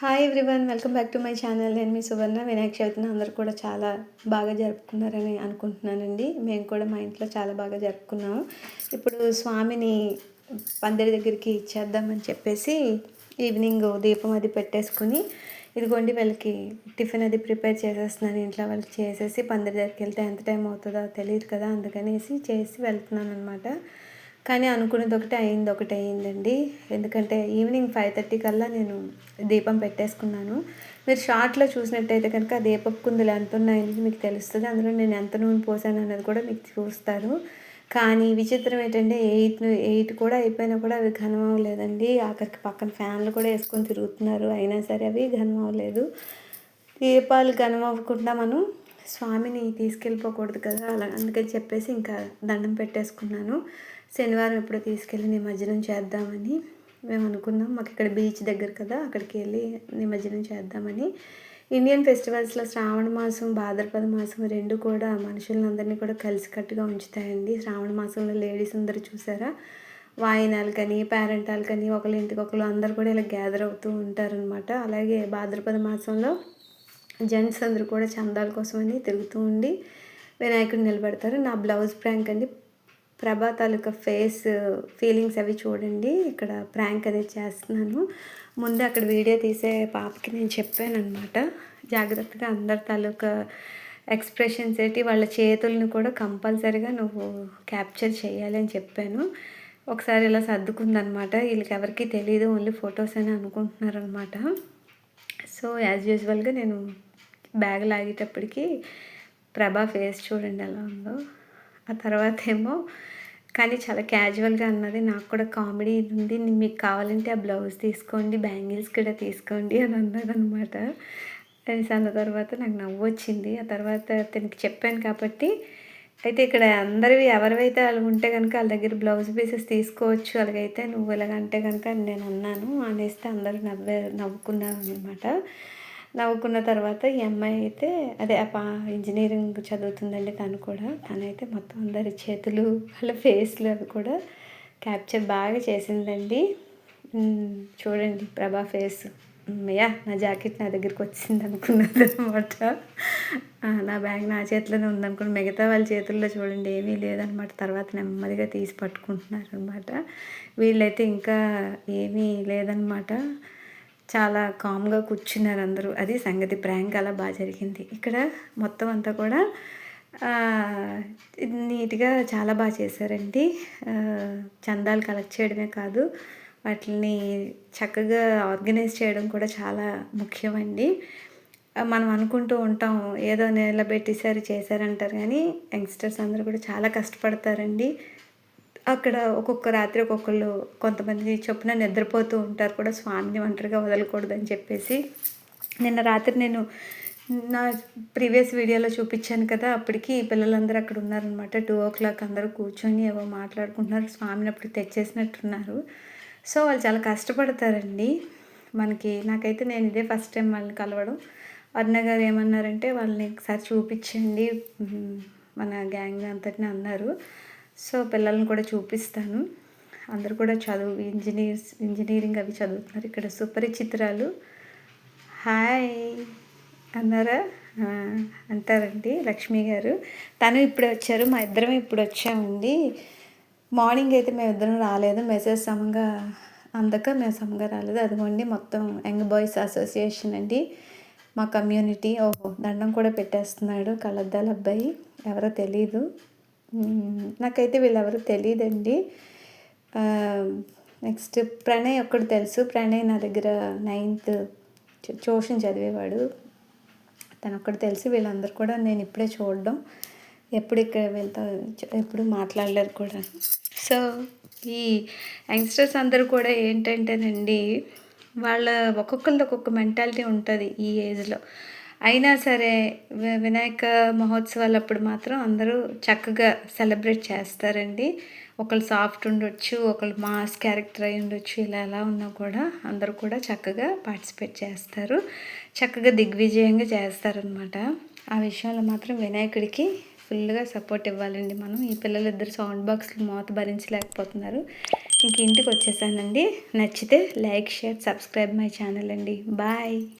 Hi everyone welcome back to my channel నేను మీ సువర్ణ వినాయక చవితిని అందరూ కూడా చాలా బాగా జరుపుకున్నారని అనుకుంటున్నానండి. మేము కూడా మా ఇంట్లో చాలా బాగా జరుపుకున్నాము. ఇప్పుడు స్వామిని పందిరి దగ్గరికి ఇచ్చేద్దామని చెప్పేసి ఈవినింగ్ దీపం అది పెట్టేసుకుని ఇదిగోండి వాళ్ళకి టిఫిన్ అది ప్రిపేర్ చేసేస్తున్నాను. ఇంట్లో వాళ్ళకి చేసేసి పందిరి దగ్గరికి వెళ్తే ఎంత టైం అవుతుందో తెలియదు కదా అందుకనేసి చేసి వెళ్తున్నాను అనమాట కానీ అనుకున్నది ఒకటి అయింది ఒకటి అయిందండి. ఎందుకంటే ఈవినింగ్ ఫైవ్ థర్టీ కల్లా నేను దీపం పెట్టేసుకున్నాను. మీరు షార్ట్లో చూసినట్టయితే కనుక దీపపు కుందులు ఎంత ఉన్నాయని మీకు తెలుస్తుంది. అందులో నేను ఎంత నూనె పోసాను అన్నది కూడా మీకు చూస్తారు. కానీ విచిత్రం ఏంటంటే ఎయిట్ ఎయిట్ కూడా అయిపోయినా కూడా అవి ఘనం అవ్వలేదండి ఆఖరికి పక్కన ఫ్యాన్లు కూడా వేసుకొని తిరుగుతున్నారు. అయినా సరే అవి ఘనం అవ్వలేదు దీపాలు ఘనం అవ్వకుండా మనం స్వామిని తీసుకెళ్ళిపోకూడదు కదా. అలా అందుకని చెప్పేసి ఇంకా దండం పెట్టేసుకున్నాను. శనివారం ఎప్పుడో తీసుకెళ్ళి నిమజ్జనం చేద్దామని మేము అనుకున్నాం. మాకు ఇక్కడ బీచ్ దగ్గర కదా అక్కడికి వెళ్ళి నిమజ్జనం చేద్దామని. ఇండియన్ ఫెస్టివల్స్లో శ్రావణ మాసం భాద్రపద మాసం రెండు కూడా మనుషులందరినీ కూడా కలిసికట్టుగా ఉంచుతాయండి. శ్రావణ మాసంలో లేడీస్ అందరూ చూసారా? వాయినాలు కానీ పేరెంటాలు కానీ ఒకళ్ళ ఇంటికి ఒకళ్ళు అందరు కూడా ఇలా గ్యాదర్ అవుతూ ఉంటారనమాట అలాగే భాద్రపద మాసంలో జెంట్స్ అందరూ కూడా చందాల కోసమని తిరుగుతూ ఉండి వినాయకుడు నిలబెడతారు. నా బ్లౌజ్ ప్రాంక్ అండి. ప్రభా తాలూకా ఫేస్ ఫీలింగ్స్ అవి చూడండి. ఇక్కడ ప్రాంక్ అనేది చేస్తున్నాను. ముందే అక్కడ వీడియో తీసే పాపకి నేను చెప్పాను అనమాట జాగ్రత్తగా అందరి తాలూకా ఎక్స్ప్రెషన్స్ ఏంటి వాళ్ళ చేతులను కూడా కంపల్సరిగా నువ్వు క్యాప్చర్ చేయాలి అని చెప్పాను. ఒకసారి ఇలా సర్దుకుందనమాట వీళ్ళకి ఎవరికి తెలియదు ఓన్లీ ఫొటోస్ అని అనుకుంటున్నారనమాట సో యాజ్ యూజువల్గా నేను బ్యాగ్ లాగేటప్పటికి ప్రభా ఫేస్ చూడండి ఎలా ఉందో. ఆ తర్వాత ఏమో కానీ చాలా క్యాజువల్గా అన్నది నాకు కూడా కామెడీ ఉంది. మీకు కావాలంటే ఆ బ్లౌజ్ తీసుకోండి బ్యాంగిల్స్ కూడా తీసుకోండి అని అన్నది అనమాట అనేసి అన్న తర్వాత నాకు నవ్వు వచ్చింది. ఆ తర్వాత తనకి చెప్పాను కాబట్టి అయితే ఇక్కడ అందరివి ఎవరివైతే వాళ్ళు ఉంటే కనుక వాళ్ళ దగ్గర బ్లౌజ్ పీసెస్ తీసుకోవచ్చు అలాగైతే నువ్వు ఎలాగంటే కనుక నేను అన్నాను అనేస్తే అందరూ నవ్వే నవ్వుకున్నారు అనమాట నవ్వుకున్న తర్వాత ఈ అమ్మాయి అయితే అదే పా ఇంజనీరింగ్ చదువుతుందండి తను కూడా. తనైతే మొత్తం అందరి చేతులు వాళ్ళ ఫేస్లు అవి కూడా క్యాప్చర్ బాగా చేసిందండి. చూడండి ప్రభా ఫేస్. అమ్మయ్యా నా జాకెట్ నా దగ్గరికి వచ్చింది అనుకున్నది అనమాట. నా బ్యాగ్ నా చేతిలోనే ఉందనుకోండి మిగతా వాళ్ళ చేతుల్లో చూడండి ఏమీ లేదనమాట. తర్వాత నెమ్మదిగా తీసి పట్టుకుంటున్నారు అనమాట. వీళ్ళైతే ఇంకా ఏమీ లేదనమాట. చాలా కామ్గా కూర్చున్నారు అందరూ. అది సంగతి. ప్రాంక్ అలా బాగా జరిగింది. ఇక్కడ మొత్తం అంతా కూడా నీట్గా చాలా బాగా చేశారండి. చందాలు కలెక్ట్ చేయడమే కాదు వాటిని చక్కగా ఆర్గనైజ్ చేయడం కూడా చాలా ముఖ్యమండి. మనం అనుకుంటూ ఉంటాం ఏదో నిలబెట్టేసారు చేశారంటారు కానీ యంగ్స్టర్స్ అందరూ కూడా చాలా కష్టపడతారండి. అక్కడ ఒక్కొక్క రాత్రి ఒక్కొక్కళ్ళు కొంతమంది చొప్పున నిద్రపోతూ ఉంటారు కూడా స్వామిని ఒంటరిగా వదలకూడదని చెప్పేసి. నిన్న రాత్రి నేను నా ప్రీవియస్ వీడియోలో చూపించాను కదా అప్పటికి పిల్లలందరూ అక్కడ ఉన్నారనమాట టూ ఓ క్లాక్ అందరూ కూర్చొని ఏవో మాట్లాడుకుంటున్నారు. స్వామిని అప్పుడు తెచ్చేసినట్టున్నారు. సో వాళ్ళు చాలా కష్టపడతారండి. మనకి నాకైతే నేను ఇదే ఫస్ట్ టైం వాళ్ళని కలవడం. అర్ణ గారు ఏమన్నారంటే వాళ్ళని ఒకసారి చూపించండి. మన గ్యాంగ్ అంతటిని అన్నారు. సో పిల్లల్ని కూడా చూపిస్తాను. అందరు కూడా చదువు ఇంజనీర్స్ ఇంజనీరింగ్ అవి చదువుతున్నారు ఇక్కడ. సుపరిచిత్రాలు. హాయ్. అన్నారా? అంటారండి లక్ష్మి గారు. తను ఇప్పుడు వచ్చారు. మా ఇద్దరం ఇప్పుడు వచ్చామండి. మార్నింగ్ అయితే మేము ఇద్దరం రాలేదు. మెసేజ్ సమంగా అందక మేము సమంగా రాలేదు. అదిగోండి మొత్తం యంగ్ బాయ్స్ అసోసియేషన్ అండి. మా కమ్యూనిటీ. ఓహో దండం కూడా పెట్టేస్తున్నాడు. కళ్ళద్దాల అబ్బాయి. ఎవరో తెలీదు. నాకైతే వీళ్ళెవరు తెలియదండి నెక్స్ట్ ప్రణయ్ ఒక్కడు తెలుసు. ప్రణయ్ నా దగ్గర నైన్త్ ట్యూషన్ చదివేవాడు. తను ఒక్కడు తెలిసి. వీళ్ళందరూ కూడా నేను ఇప్పుడే చూడడం. ఎప్పుడు ఇక్కడ వెళ్తా ఎప్పుడు మాట్లాడలేరు కూడా. సో ఈ యంగ్స్టర్స్ అందరూ కూడా ఏంటంటేనండి వాళ్ళ ఒక్కొక్కరిది ఒక్కొక్క మెంటాలిటీ ఉంటుంది ఈ ఏజ్లో. అయినా సరే వినాయక మహోత్సవాలు అప్పుడు మాత్రం అందరూ చక్కగా సెలబ్రేట్ చేస్తారండి. ఒకళ్ళు సాఫ్ట్ ఉండొచ్చు ఒకళ్ళు మాస్ క్యారెక్టర్ అయి ఉండొచ్చు ఇలా ఎలా ఉన్నా కూడా అందరూ కూడా చక్కగా పార్టిసిపేట్ చేస్తారు. చక్కగా దిగ్విజయంగా చేస్తారనమాట ఆ విషయంలో మాత్రం వినాయకుడికి ఫుల్గా సపోర్ట్ ఇవ్వాలండి మనం. ఈ పిల్లలిద్దరు సౌండ్ బాక్స్లు మోత భరించలేకపోతున్నారు. ఇంక ఇంటికి వచ్చేసానండి. నచ్చితే like share subscribe my channel అండి. బాయ్.